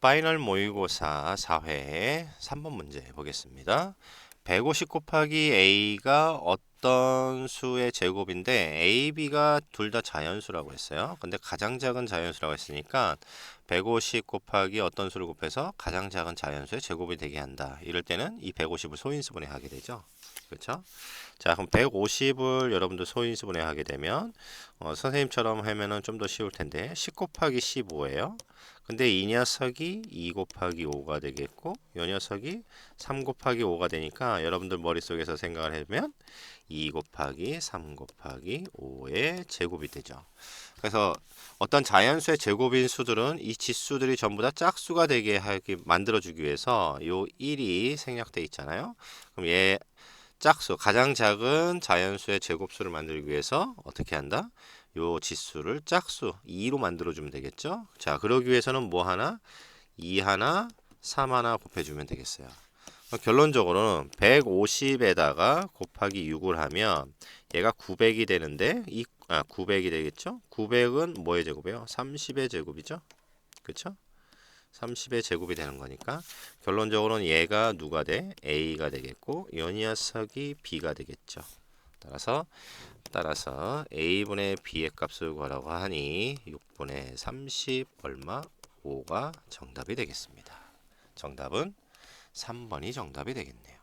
파이널 모의고사 4회 3번 문제 보겠습니다. 150 곱하기 a가 어떤 수의 제곱인데 a, b가 둘 다 자연수라고 했어요. 근데 가장 작은 자연수라고 했으니까 150 곱하기 어떤 수를 곱해서 가장 작은 자연수의 제곱이 되게 한다. 이럴 때는 이 150을 소인수분해 하게 되죠. 그렇죠? 자, 그럼 150을 여러분들 소인수분해 하게 되면 어, 선생님처럼 하면은 좀 더 쉬울 텐데 10 곱하기 15예요. 근데 이 녀석이 2 곱하기 5가 되겠고 이 녀석이 3 곱하기 5가 되니까 여러분들 머릿속에서 생각을 해보면 2 곱하기 3 곱하기 5의 제곱이 되죠. 그래서 어떤 자연수의 제곱인 수들은 이 지수들이 전부 다 짝수가 되게 하기 만들어주기 위해서 요 1이 생략돼 있잖아요. 그럼 얘 짝수 가장 작은 자연수의 제곱수를 만들기 위해서 어떻게 한다? 요 지수를 짝수 2로 만들어 주면 되겠죠? 자, 그러기 위해서는 뭐 하나? 2 하나, 3 하나 곱해 주면 되겠어요. 결론적으로는 150에다가 곱하기 6을 하면 얘가 900이 되는데 이 아, 900이 되겠죠? 900은 뭐의 제곱이에요? 30의 제곱이죠? 그렇죠? 30의 제곱이 되는 거니까 결론적으로는 얘가 누가 돼? A가 되겠고 이 녀석이 B가 되겠죠. 따라서 따라서 a분의 b의 값을 구하라고 하니 6분의 30 얼마 5가 정답이 되겠습니다. 정답은 3번이 정답이 되겠네요.